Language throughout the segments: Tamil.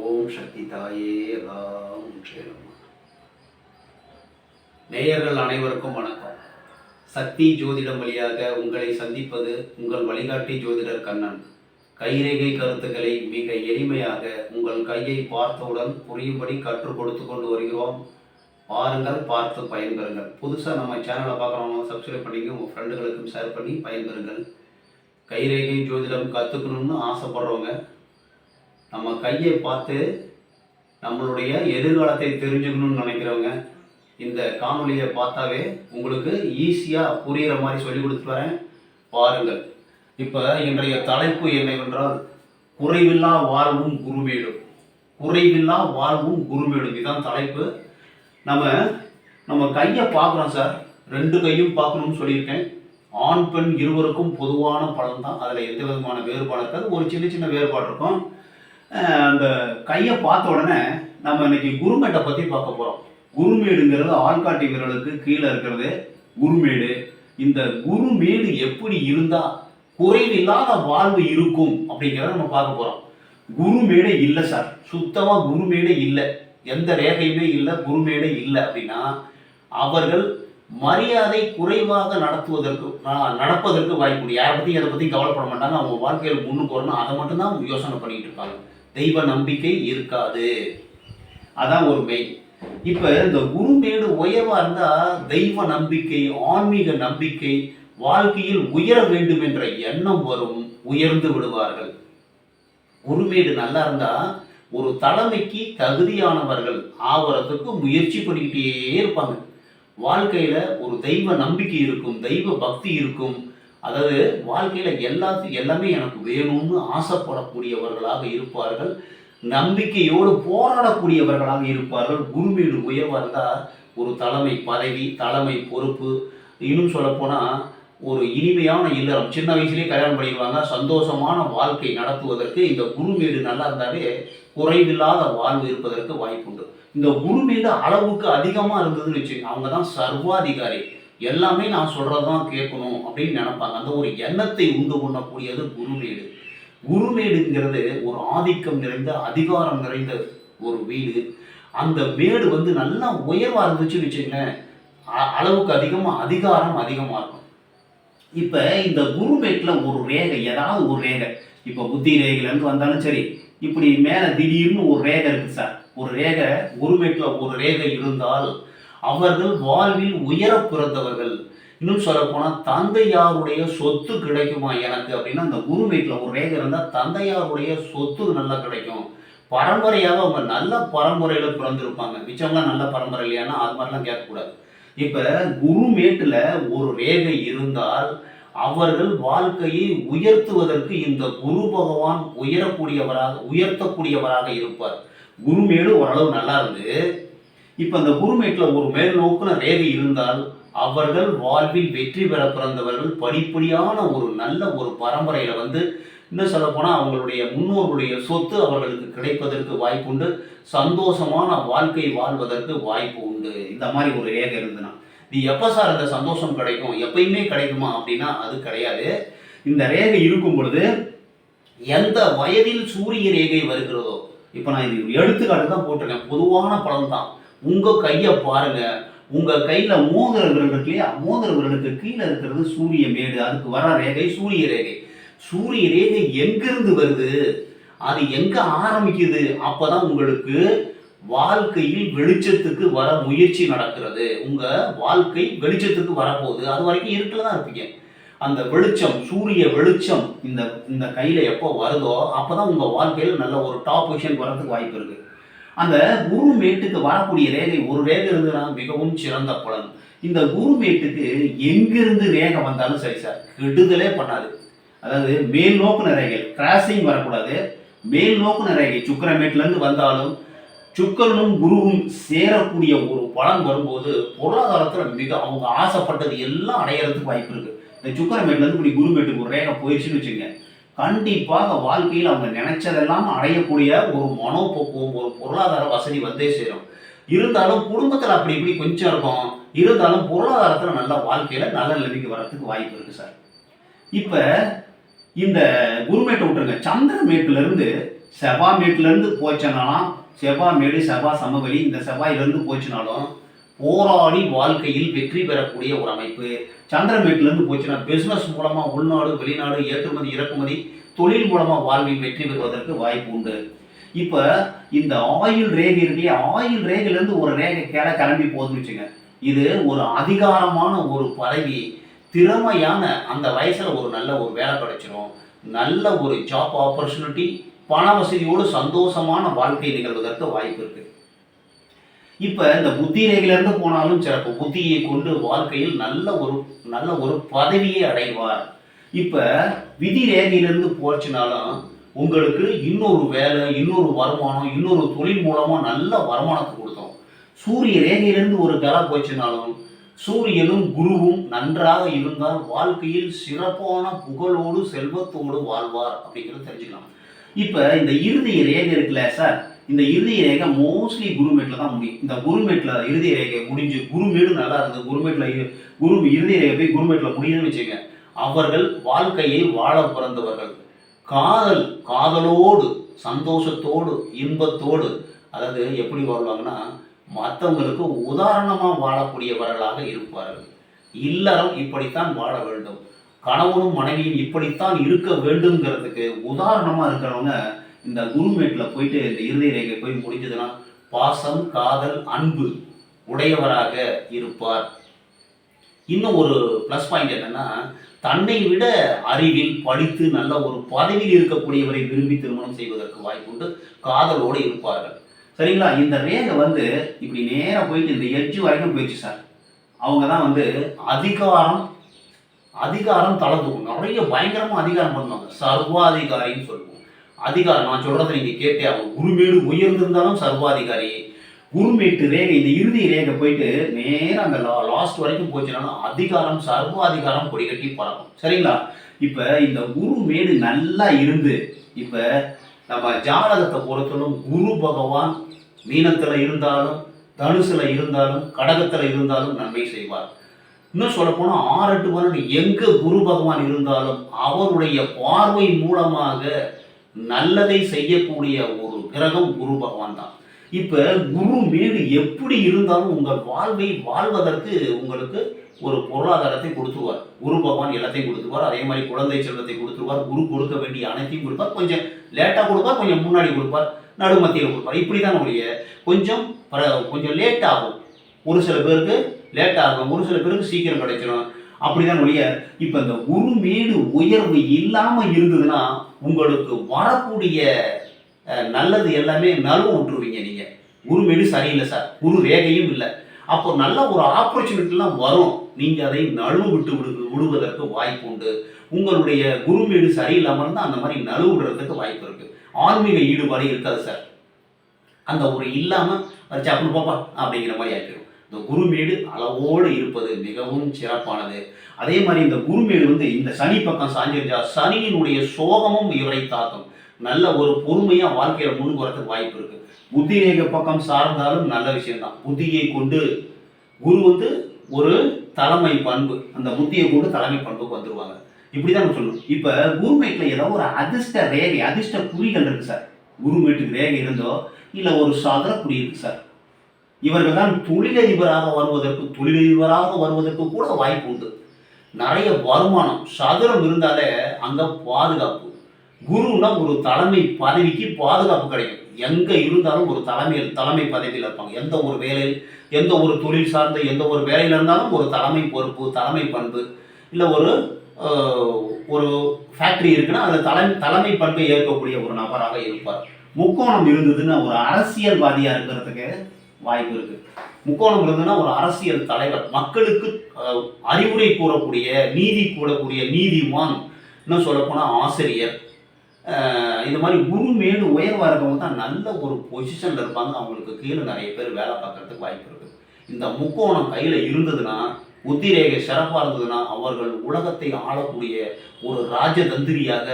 ஓம் சக்தி தாயே எல்லாம் சேரும் நேயர்கள் அனைவருக்கும் வணக்கம். சக்தி ஜோதிடம் வழியாக உங்களை சந்திப்பது உங்கள் வழிகாட்டி ஜோதிடர் கண்ணன். கைரேகை கருத்துக்களை மிக எளிமையாக உங்கள் கையை பார்த்தவுடன் புரியும்படி கற்றுக் கொடுத்து கொண்டு வருகிறோம். பாருங்கள் பார்த்து பயன்பெறுங்கள். புதுசாக நம்ம சேனலை பார்க்குறவங்க சப்ஸ்கிரைப் பண்ணிங்க உங்கள் ஃப்ரெண்டுகளுக்கும் ஷேர் பண்ணி பயன்பெறுங்கள். கைரேகை ஜோதிடம் கற்றுக்கணும்னு ஆசைப்படுறவங்க நம்ம கையை பார்த்து நம்மளுடைய எதிர்காலத்தை தெரிஞ்சுக்கணும்னு நினைக்கிறவங்க இந்த காணொலியை பார்த்தாவே உங்களுக்கு ஈஸியாக புரிகிற மாதிரி சொல்லி கொடுத்து வரேன். பாருங்கள். இப்போ இன்றைய தலைப்பு என்னவென்றால் குறைவில்லா வாழ்வும் குருமேடும் குறைவில்லா வாழ்வும் குருமேடும் இதுதான் தலைப்பு. நம்ம நம்ம கையை பார்க்குறோம் சார். ரெண்டு கையும் பார்க்கணும்னு சொல்லியிருக்கேன். ஆண் பெண் இருவருக்கும் பொதுவான பலன் தான் அதில் எந்த விதமான வேறுபாடு இருக்காது. ஒரு சின்ன சின்ன வேறுபாடு இருக்கும். அந்த கையை பார்த்த உடனே நம்ம இன்னைக்கு குருமேட்டை பற்றி பார்க்க போகிறோம் குருமேடுங்கிறது ஆள்காட்டி விரலுக்கு கீழே இருக்கிறது. குருமேடு. இந்த குருமேடு எப்படி இருந்தால் குறைவில்லாத வாழ்வு இருக்கும் அப்படிங்கிறத நம்ம பார்க்க போகிறோம் குருமேடே இல்லை சார். சுத்தமாக குருமேடே இல்லை. எந்த ரேகையுமே இல்லை குருமேடே இல்லை அப்படின்னா அவர்கள் மரியாதை குறைவாக நடத்துவதற்கு நடப்பதற்கு வாய்ப்பு யாரை பற்றி அதை பற்றி கவலைப்பட மாட்டாங்க. அவங்க வாழ்க்கையில் முன்னுக்கு வரணும். அதை மட்டும்தான் யோசனை பண்ணிக்கிட்டு இருப்பாங்க தெய்வ நம்பிக்கை இருக்காது. அதான் ஒரு மெயின் இப்போ இந்த குருமேடு உயர்வாக இருந்தால் தெய்வ நம்பிக்கை ஆன்மீக நம்பிக்கை வாழ்க்கையில் உயர வேண்டும் என்ற எண்ணம் வரும். உயர்ந்து விடுவார்கள். குருமேடு நல்லா இருந்தா ஒரு தலைமைக்கு தகுதியானவர்கள் ஆவறதுக்கு முயற்சி பண்ணிக்கிட்டே இருப்பாங்க. வாழ்க்கையில ஒரு தெய்வ நம்பிக்கை இருக்கும் தெய்வ பக்தி இருக்கும். அதாவது வாழ்க்கையில் எல்லாத்தையும் எல்லாமே எனக்கு வேணும்னு ஆசைப்படக்கூடியவர்களாக இருப்பார்கள். நம்பிக்கையோடு போராடக்கூடியவர்களாக இருப்பார்கள். குருமீடு உயர்வா இருந்தால் ஒரு தலைமை பதவி தலைமை பொறுப்பு இன்னும் சொல்லப்போனால் ஒரு இனிமையான இல்லறம். சின்ன வயசுலேயே கல்யாணம் பண்ணிடுவாங்க. சந்தோஷமான வாழ்க்கை நடத்துவதற்கு இந்த குருமீடு நல்லா இருந்தாலே குறைவில்லாத வாழ்வு இருப்பதற்கு வாய்ப்புண்டு. இந்த குருமீடு அளவுக்கு அதிகமாக இருந்ததுன்னு வச்சு அவங்க தான் சர்வாதிகாரி. எல்லாமே நான் சொல்கிறதான் கேட்கணும் அப்படின்னு நினைப்பாங்க. அந்த ஒரு எண்ணத்தை உண்டு பண்ணக்கூடியது குருமேடு. குருமேடுங்கிறது ஒரு ஆதிக்கம் நிறைந்த அதிகாரம் நிறைந்த ஒரு வீடு. அந்த மேடு வந்து நல்லா உயர்வாக இருந்துச்சுன்னு வச்சுங்களேன் அளவுக்கு அதிகமாக அதிகாரம் அதிகமாக இருக்கும். இப்போ இந்த குருமேட்டில் ஒரு ரேகை ஏதாவது ஒரு ரேகை. இப்போ புத்தி ரேகையிலேருந்து வந்தாலும் சரி இப்படி மேலே திடீர்னு ஒரு ரேகை இருக்குது சார். ஒரு ரேகை குருமேட்டில் ஒரு ரேகை இருந்தால் அவர்கள் வாழ்வில் உயர பிறந்தவர்கள். இன்னும் சொல்லப்போனால் தந்தையாருடைய சொத்து கிடைக்குமா எனக்கு அப்படின்னா அந்த குருமேட்டில் ஒரு ரேகை இருந்தால் தந்தையாருடைய சொத்து நல்லா கிடைக்கும். பரம்பரையாக அவங்க நல்ல பரம்பரையில் பிறந்திருப்பாங்க. மிச்சம்லாம் நல்ல பரம்பரை இல்லையானா அது மாதிரிலாம் கேட்கக்கூடாது. இப்போ குருமேட்டில் ஒரு ரேகை இருந்தால் அவர்கள் வாழ்க்கையை உயர்த்துவதற்கு இந்த குரு பகவான் உயரக்கூடியவராக உயர்த்தக்கூடியவராக இருப்பார். குருமேடு ஓரளவு நல்லா இருந்து இப்போ அந்த குருமேட்டில் ஒரு மேல் நோக்குன ரேகை இருந்தால் அவர்கள் வாழ்வில் வெற்றி பெற பிறந்தவர்கள் படிப்படியான ஒரு நல்ல ஒரு பரம்பரையில் வந்து இன்னும் சொல்லப்போனால் அவங்களுடைய முன்னோர்களுடைய சொத்து அவர்களுக்கு கிடைப்பதற்கு வாய்ப்புண்டு சந்தோஷமான வாழ்க்கை வாழ்வதற்கு வாய்ப்பு உண்டு. இந்த மாதிரி ஒரு ரேகை இருந்துனா இது எப்போ சார் அந்த சந்தோஷம் கிடைக்கும்? எப்பயுமே கிடைக்குமா அப்படின்னா அது கிடையாது. இந்த ரேகை இருக்கும் பொழுது எந்த வயதில் சூரிய ரேகை வருகிறதோ இப்போ நான் இது எடுத்துக்காட்டு தான் போட்டிருக்கேன். பொதுவான பலன் தான் உங்கள் கையை பாருங்கள் உங்கள் கையில் மோதிர விரல் இருக்கு இல்லையா? மோதிர விரலுக்கு கீழே இருக்கிறது சூரிய மேடு. அதுக்கு வர ரேகை சூரிய ரேகை. சூரிய ரேகை எங்கிருந்து வருது? அது எங்க ஆரம்பிக்குது? அப்பதான் உங்களுக்கு வாழ்க்கையில் வெளிச்சத்துக்கு வர முயற்சி நடக்கிறது. உங்க வாழ்க்கை வெளிச்சத்துக்கு வரப்போகுது. அது வரைக்கும் இருட்டில் தான் இருப்பீங்க. அந்த வெளிச்சம் சூரிய வெளிச்சம் இந்த இந்த கையில எப்போ வருதோ அப்பதான் உங்க வாழ்க்கையில் நல்ல ஒரு டாப் பொசிஷன் வரதுக்கு வாய்ப்பு இருக்கு. அந்த குரு மேட்டுக்கு வரக்கூடிய ரேகை ஒரு ரேகை இருந்ததுன்னா மிகவும் சிறந்த பலன். இந்த குரு மேட்டுக்கு எங்கிருந்து ரேகை வந்தாலும் சரி சார் கெடுதலே பண்ணாது. அதாவது மேல் நோக்குன ரேகை கிராசிங் வரக்கூடாது. மேல் நோக்குன ரேகை சுக்கரமேட்லேருந்து வந்தாலும் சுக்கரனும் குருவும் சேரக்கூடிய ஒரு பலன் வரும்போது பொருளாதாரத்தில் மிக அவங்க ஆசைப்பட்டது எல்லாம் அடையிறதுக்கு வாய்ப்பு இருக்குது இந்த சுக்கரமேட்லேருந்து இப்படி குருமேட்டுக்கு ஒரு ரேகை போயிடுச்சுன்னு வச்சுங்க கண்டிப்பாக வாழ்க்கையில் அவங்க நினைச்சதெல்லாம் அடையக்கூடிய ஒரு மனோபோக்குவம் ஒரு பொருளாதார வசதி வந்தே சேரும். இருந்தாலும் குடும்பத்தில் அப்படி இப்படி கொஞ்சம் இருக்கும். இருந்தாலும் பொருளாதாரத்தில் நல்ல வாழ்க்கையில் நல்ல நிலைமைக்கு வர்றதுக்கு வாய்ப்பு இருக்குது சார். இப்போ இந்த குருமேட்டை விட்டுருங்க. சந்திர இருந்து செவ்வாய் மேட்டிலேருந்து செவ்வாமேடு செவ்வாய் சமவெளி இந்த செவ்வாயிலிருந்து போச்சுனாலும் போராடி வாழ்க்கையில் வெற்றி பெறக்கூடிய ஒரு அமைப்பு. சந்திரமேட்டிலேருந்து போச்சுன்னா பிஸ்னஸ் மூலமாக உள்நாடு வெளிநாடு ஏற்றுமதி இறக்குமதி தொழில் மூலமாக வாழ்வில் வெற்றி பெறுவதற்கு வாய்ப்பு உண்டு. இப்போ இந்த ஆயில் ரேகை இருக்கு ஆயில் ரேகையிலேருந்து ஒரு ரேகை கேட கிளம்பி போகுதுன்னு வச்சுங்க இது ஒரு அதிகாரமான ஒரு பதவி. திறமையான அந்த வயசில் ஒரு நல்ல ஒரு வேலை கிடைச்சிரும். நல்ல ஒரு ஜாப் ஆப்பர்ச்சுனிட்டி பண வசதியோடு சந்தோஷமான வாழ்க்கை நிகழ்வதற்கு வாய்ப்பு இருக்குது இப்போ இந்த புத்தி ரேகையிலேருந்து போனாலும் சிறப்பு. புத்தியை கொண்டு வாழ்க்கையில் நல்ல ஒரு நல்ல ஒரு பதவியை அடைவார். இப்போ விதி ரேகையிலேருந்து போச்சுனாலும் உங்களுக்கு இன்னொரு வேலை இன்னொரு வருமானம் இன்னொரு தொழில் மூலமாக நல்ல வருமானத்தை கொடுத்தோம். சூரிய ரேகையிலேருந்து ஒரு கலை போச்சுனாலும் சூரியனும் குருவும் நன்றாக இருந்தால் வாழ்க்கையில் சிறப்பான புகழோடு செல்வத்தோடு வாழ்வார் அப்படிங்கிறத தெரிஞ்சுக்கலாம். இப்போ இந்த இறுதி ரேகை இருக்குல்ல சார்? இந்த இறுதி ரேகை மோஸ்ட்லி குருமேட்டில் தான் முடியும். இந்த குருமேட்டில் இறுதி ரேகை முடிஞ்சு குருமேடு நல்லா இருந்தது. குருமேட்டில் குரு இறுதி ரேகை போய் குருமேட்டில் முடியும்னு வச்சுங்க அவர்கள் வாழ்க்கையை வாழ பிறந்தவர்கள். காதல் காதலோடு சந்தோஷத்தோடு இன்பத்தோடு அதாவது எப்படி வாழ்வாங்கன்னா மற்றவங்களுக்கு உதாரணமாக வாழக்கூடியவர்களாக இருப்பார்கள். இல்லறம் இப்படித்தான் வாழ வேண்டும். கணவனும் மனைவியும் இப்படித்தான் இருக்க வேண்டுங்கிறதுக்கு உதாரணமாக இருக்கிறவங்க இந்த குருமேட்டில் போயிட்டு இந்த இறுதி ரேகை போய் முடிஞ்சதுன்னா பாசம் காதல் அன்பு உடையவராக இருப்பார். இன்னும் ஒரு ப்ளஸ் பாயிண்ட் என்னன்னா தன்னை விட அறிவில் படித்து நல்ல ஒரு பதவியில் இருக்கக்கூடியவரை விரும்பி திருமணம் செய்வதற்கு வாய்ப்புண்டு காதலோடு இருப்பார்கள். சரிங்களா? இந்த ரேகை வந்து இப்படி நேராக போயிட்டு இந்த எட்ஜ் வரைக்கும் போயிடுச்சு சார். அவங்க தான் வந்து அதிகாரம் அதிகாரம் தளர்ந்துக்கும் நிறைய பயங்கரமாக அதிகாரம் பண்ணுவாங்க. சர்வாதிகாரின்னு சொல்லுவோம். அதிகாரம் நான் சொல்றதை நீங்க கேட்டே ஆகும் குருமேடு உயர்ந்திருந்தாலும் சர்வாதிகாரி. குருமேட்டு ரேகை இந்த இறுதி ரேகை போயிட்டு நேரம் அந்த லா லாஸ்ட் வரைக்கும் போச்சுனாலும் அதிகாரம் சர்வாதிகாரம் கொடி கட்டி பறக்கும். சரிங்களா? இப்ப இந்த குருமேடு நல்லா இருந்து இப்ப நம்ம ஜாதகத்தை பொறுத்தலும் குரு பகவான் மீனத்துல இருந்தாலும் தனுசுல இருந்தாலும் கடகத்துல இருந்தாலும் நன்மை செய்வார். இன்னும் சொல்ல ஆறு எட்டு வருடம் எங்க குரு பகவான் இருந்தாலும் அவருடைய பார்வை மூலமாக நல்லதை செய்யக்கூடிய ஒரு கிரகம் குரு பகவான் தான். இப்ப குரு மீது எப்படி இருந்தாலும் உங்கள் வாழ்வை வாழ்வதற்கு உங்களுக்கு ஒரு பொருளாதாரத்தை கொடுத்துருவார். குரு பகவான் எல்லாத்தையும் கொடுத்துருவார். அதே மாதிரி குழந்தை செல்வத்தை கொடுத்துருவார். குரு கொடுக்க வேண்டிய அனைத்தையும் கொடுப்பார். கொஞ்சம் லேட்டாக கொடுப்பார் கொஞ்சம் முன்னாடி கொடுப்பார் நடுமத்தியில் கொடுப்பார். இப்படி தான் ஒழிய கொஞ்சம் கொஞ்சம் லேட் ஆகும். ஒரு சில பேருக்கு லேட் ஆகும். ஒரு சில பேருக்கு சீக்கிரம் கிடைச்சிடும் அப்படிதான் ஒழிய இப்போ இந்த குரு உயர்வு இல்லாம இருந்ததுன்னா உங்களுக்கு வரக்கூடிய நல்லது எல்லாமே நழுவ விட்டுருவீங்க நீங்க. குரு மீது சரியில்லை சார். குரு ரேகையும் இல்லை. அப்போ நல்ல ஒரு ஆப்பர்ச்சுனிட்டிலாம் வரும். நீங்கள் அதை நழுவு விட்டு விடு விடுவதற்கு வாய்ப்பு உண்டு. உங்களுடைய குருமேடு சரியில்லாமல் இருந்தால் அந்த மாதிரி நழுவு விடுறதுக்கு வாய்ப்பு இருக்கு. ஆன்மீக ஈடுபாடு இருக்காது சார். அந்த ஒரு இல்லாமல் வச்சு அப்படி பாப்பா அப்படிங்கிற மாதிரி ஆகிடும் இந்த குருமேடு அளவோடு இருப்பது மிகவும் சிறப்பானது. அதே மாதிரி இந்த குருமேடு வந்து இந்த சனி பக்கம் சாஞ்சிருந்தா சனியினுடைய சோகமும் இவரை தாக்கும். நல்ல ஒரு பொறுமையா வாழ்க்கையில முன்னுக்கு வாய்ப்பு இருக்கு. புத்தி ரேகை பக்கம் சார்ந்தாலும் நல்ல விஷயம்தான். புத்தியை கொண்டு குரு வந்து ஒரு தலைமை பண்பு. அந்த புத்தியை கொண்டு தலைமை பண்புக்கு வந்துருவாங்க. இப்படிதான் நம்ம சொல்லணும். இப்ப குருமேட்டில் ஏதோ ஒரு அதிர்ஷ்ட ரேகை அதிர்ஷ்ட குறிகள் இருக்கு சார். குருமேட்டுக்கு ரேகை இருந்தோ இல்ல ஒரு சாதன குறி இருக்கு சார். இவர்கள் தான் தொழிலதிபராக வருவதற்கு தொழிலதிபராக வருவதற்கு கூட வாய்ப்பு உண்டு. நிறைய வருமானம் சதுரம் இருந்தாலே அங்கே பாதுகாப்பு. குருன்னா ஒரு தலைமை பதவிக்கு பாதுகாப்பு கிடைக்கும். எங்கே இருந்தாலும் ஒரு தலைமையில் தலைமை பதவியில் இருப்பாங்க. எந்த ஒரு வேலையில் எந்த ஒரு தொழில் சார்ந்த எந்த ஒரு வேலையில் இருந்தாலும் ஒரு தலைமை பொறுப்பு தலைமை பண்பு இல்லை ஒரு ஒரு ஃபேக்ட்ரி இருக்குன்னா அந்த தலைமை தலைமை பண்பை ஏற்கக்கூடிய ஒரு நபராக இருப்பார். முக்கோணம் இருந்ததுன்னா ஒரு அரசியல்வாதியாக இருக்கிறதுக்கு வாய்ப்பு இருக்கு. முக்கோணம் இருந்ததுன்னா ஒரு அரசியல் தலைவர் மக்களுக்கு அறிவுரை கூறக்கூடிய நீதி கூறக்கூடிய நீதிமான் இன்னும் சொல்லப்போனால் ஆசிரியர். இந்த மாதிரி குரு மேடு உயர்வாக இருக்கவங்க தான் நல்ல ஒரு பொசிஷனில் இருப்பாங்க. அவங்களுக்கு கீழே நிறைய பேர் வேலை பார்க்கறதுக்கு வாய்ப்பு இருக்குது இந்த முக்கோணம் கையில் இருந்ததுன்னா உத்திரேகை சிறப்பாக இருந்ததுன்னா அவர்கள் உலகத்தை ஆளக்கூடிய ஒரு ராஜதந்திரியாக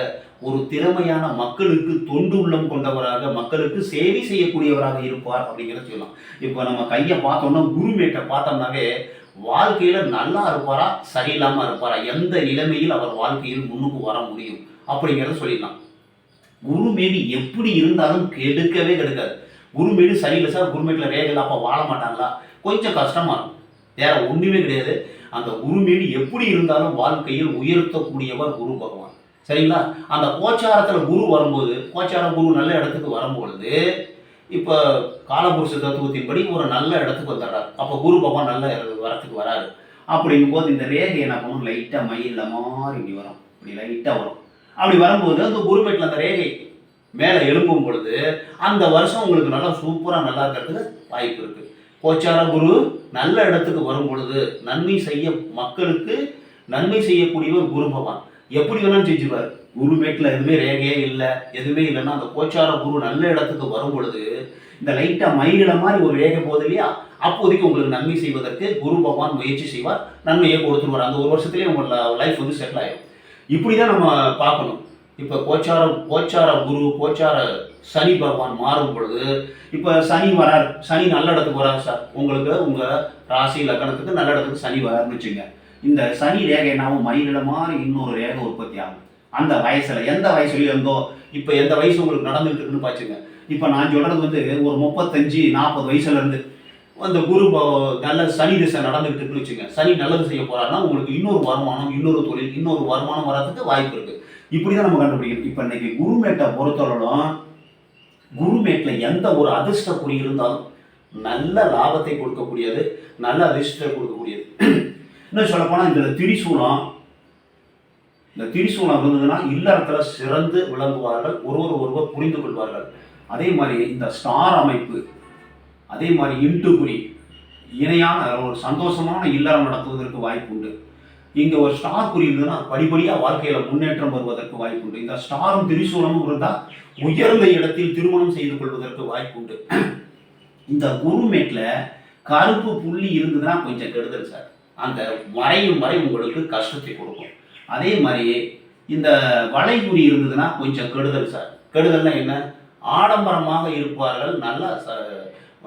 ஒரு திறமையான மக்களுக்கு தொண்டு உள்ளம் கொண்டவராக மக்களுக்கு சேவை செய்யக்கூடியவராக இருப்பார் அப்படிங்கிறத சொல்லலாம். இப்போ நம்ம கையை பார்த்தோம்னா குருமேட்டை பார்த்தோம்னாவே வாழ்க்கையில நல்லா இருப்பாரா சரியில்லாமல் இருப்பாரா எந்த நிலைமையில் அவர் வாழ்க்கையில் முன்னுக்கு வர முடியும் அப்படிங்கிறத சொல்லிடலாம். குருமேடு எப்படி இருந்தாலும் கெடுக்கவே கெடுக்காது. குருமேடு சரியில்லை சார் குருமேட்டில் ரேகை அப்போ வாழ மாட்டாங்களா? கொஞ்சம் கஷ்டமாக இருக்கும். வேற ஒன்றுமே கிடையாது. அந்த குருமேடு எப்படி இருந்தாலும் வாழ்க்கையில் உயர்த்தக்கூடியவர் குரு பகவான். சரிங்களா? அந்த கோச்சாரத்தில் குரு வரும்போது கோச்சார குரு நல்ல இடத்துக்கு வரும்பொழுது இப்போ காலபுருஷ தத்துவத்தின்படி ஒரு நல்ல இடத்துக்கு வந்துடுறார். அப்போ குரு பகவான் நல்ல வரத்துக்கு வராரு. அப்படிங்கும் போது இந்த ரேகை என்ன பண்ணும்? லைட்டாக மயில மாதிரி இப்படி வரும். இப்படி லைட்டாக வரும். அப்படி வரும்போது அந்த குருமேட்டில் அந்த ரேகை மேலே எழும்பும் பொழுது அந்த வருஷம் உங்களுக்கு நல்லா சூப்பராக நல்லா இருக்கிறதுக்கு வாய்ப்பு இருக்குது கோச்சார குரு நல்ல இடத்துக்கு வரும் பொழுது நன்மை செய்ய மக்களுக்கு நன்மை செய்யக்கூடியவர் குரு பகவான். எப்படி வேணாலும் செஞ்சுவார் குருமேட்டில் எதுவுமே ரேகையே இல்லை எதுவுமே இல்லைன்னா அந்த கோச்சார குரு நல்ல இடத்துக்கு வரும் பொழுது இந்த லைட்டாக மயில மாதிரி ஒரு ரேகை போகுது இல்லையா? அப்போதைக்கு உங்களுக்கு நன்மை செய்வதற்கு குரு பகவான் முயற்சி செய்வார் நன்மையை கொடுத்துருவார். அந்த ஒரு வருஷத்துலேயே உங்களோட லைஃப் வந்து செட்டில் ஆயிடும் இப்படி தான் நம்ம பார்க்கணும். இப்போ கோச்சார கோச்சார குரு கோச்சார சனி பகவான் மாறும் பொழுது இப்போ சனி வரார் சனி நல்ல இடத்துக்கு வரார் சார். உங்களுக்கு உங்கள் ராசி லக்னத்துக்கு நல்ல இடத்துக்கு சனி வராருன்னு வச்சுங்க இந்த சனி ரேகை நாம மயிலிட மாதிரி இன்னொரு ரேகை உற்பத்தி ஆகும். அந்த வயசில் எந்த வயசுலயும் இருந்தோ இப்போ எந்த வயசு உங்களுக்கு நடந்துகிட்டு இருக்குன்னு பாச்சுங்க இப்போ நான் சொல்கிறது வந்து ஒரு முப்பத்தஞ்சு நாற்பது வயசுலேருந்து அந்த குரு நல்ல சனி திசை நடந்துகிட்டு இருக்குன்னு வச்சுங்க சனி நல்லது செய்ய போறாருன்னா உங்களுக்கு இன்னொரு வருமானம் இன்னொரு தொழில் இன்னொரு வருமானம் வர்றதுக்கு வாய்ப்பு இருக்குது இப்படி தான் நம்ம கண்டுபிடிக்கணும். இப்போ இன்னைக்கு குருமேட்டை பொறுத்தவரைக்கும் குருமேட்டில் எந்த ஒரு அதிர்ஷ்ட குறி இருந்தாலும் நல்ல லாபத்தை கொடுக்கக்கூடியது நல்ல அதிர்ஷ்டத்தை கொடுக்கக்கூடியது. இன்னும் சொல்லப்போனால் இந்த திரிசூலம் இந்த திரிசூலம் இருந்ததுன்னா இல்லறத்தில் சிறந்து விளங்குவார்கள் ஒருவர் ஒருவர் புரிந்து கொள்வார்கள். அதே மாதிரி இந்த ஸ்டார் அமைப்பு அதே மாதிரி இன்ட்டு குறி இணையான ஒரு சந்தோஷமான இல்லறம் நடத்துவதற்கு வாய்ப்பு உண்டு. இங்கே ஒரு ஸ்டார் குறி இருந்ததுன்னா படிப்படியாக வாழ்க்கையில் முன்னேற்றம் வருவதற்கு வாய்ப்பு உண்டு. இந்த ஸ்டாரும் திரிசூலமும் இருந்தால் உயர்ந்த இடத்தில் திருமணம் செய்து கொள்வதற்கு வாய்ப்பு உண்டு. இந்த குருமேட்டில் கருப்பு புள்ளி இருந்ததுன்னா கொஞ்சம் கெடுதல் சார் அந்த வரையும் வரை உங்களுக்கு கஷ்டத்தை கொடுக்கும். அதே மாதிரி இந்த வளைகுறி இருந்ததுன்னா கொஞ்சம் கெடுதல் சார் கெடுதல்னா என்ன? ஆடம்பரமாக இருப்பார்கள் நல்லா ச-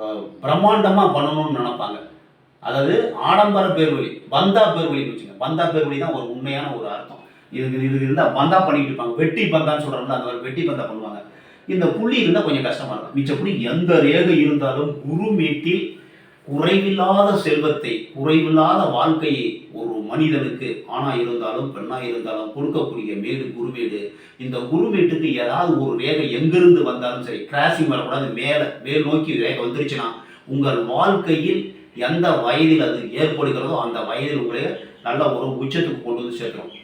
பண்ணணும்னு நினைப்பாங்க. அதாவது ஆடம்பர பேர்வழி பந்தா பேர்வழின்னு வச்சுங்க. பந்தா பேர்வழி தான் ஒரு உண்மையான ஒரு அர்த்தம். இது இது இருந்தால் பந்தா பண்ணிக்கிட்டு இருப்பாங்க. வெட்டி பந்தான்னு சொல்கிறாங்க அந்த மாதிரி வெட்டி பந்தா பண்ணுவாங்க. இந்த புள்ளி இருந்தால் கொஞ்சம் கஷ்டமாக இருக்கும். மிச்சப்படி எந்த ரேகை இருந்தாலும் குருமேட்டில் குறைவில்லாத செல்வத்தை குறைவில்லாத வாழ்க்கையை ஒரு மனிதனுக்கு ஆணா இருந்தாலும் பெண்ணா இருந்தாலும் கொடுக்கக்கூடிய மேடு குருமேடு இந்த குருமேட்டுக்கு ஏதாவது ஒரு ரேகை எங்கிருந்து வந்தாலும் சரி கிராசிங் வரக்கூடாது மேலே மேல் நோக்கி ரேகை வந்துருச்சுன்னா உங்கள் வாழ்க்கையில் எந்த வயதில் அது ஏற்படுகிறதோ அந்த வயதில் உங்களை நல்ல ஒரு உச்சத்துக்கு கொண்டு வந்து சேர்க்கிறோம்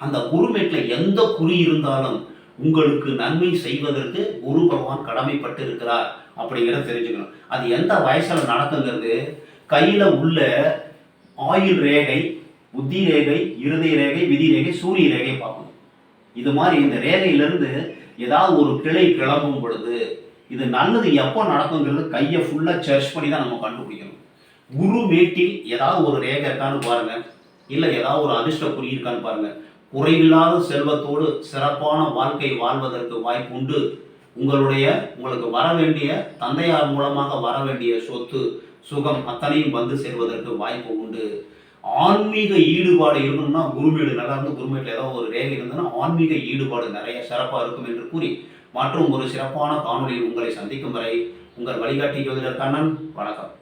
அந்த குருமேட்டில் எந்த குறி இருந்தாலும் உங்களுக்கு நன்மை செய்வதற்கு குரு பகவான் கடமைப்பட்டு இருக்கிறார் அப்படிங்கிறத தெரிஞ்சுக்கணும். அது எந்த வயசில் நடக்குங்கிறது கையில் உள்ள ஆயுள் ரேகை புத்தி ரேகை இருதய ரேகை விதி ரேகை சூரிய ரேகை பார்க்கணும். இது மாதிரி இந்த ரேகையிலிருந்து ஏதாவது ஒரு கிளை கிளம்பும் பொழுது இது நல்லது எப்போ நடக்குங்கிறது கையை ஃபுல்லாக சர்ச் பண்ணி தான் நம்ம கண்டுபிடிக்கணும். குரு மேட்டில் ஏதாவது ஒரு ரேகை இருக்கான்னு பாருங்க. இல்லை ஏதாவது ஒரு அதிர்ஷ்ட குறி இருக்கான்னு பாருங்க. குறைவில்லாத செல்வத்தோடு சிறப்பான வாழ்க்கை வாழ்வதற்கு வாய்ப்பு உண்டு உங்களுடைய உங்களுக்கு வர வேண்டிய தந்தையார் மூலமாக வர வேண்டிய சொத்து சுகம் அத்தனையும் வந்து சேர்வதற்கு வாய்ப்பு உண்டு. ஆன்மீக ஈடுபாடு இருக்கணும்னா குருமேடு நல்லா இருந்து குருமேட்டில் ஏதாவது ஒரு ரேகை இருந்ததுன்னா ஆன்மீக ஈடுபாடு நிறைய சிறப்பாக இருக்கும் என்று கூறி மற்றும் ஒரு சிறப்பான காணொலியில் உங்களை சந்திக்கும் வரை உங்கள் வழிகாட்டி ஜோதிடர் கண்ணன் வணக்கம்.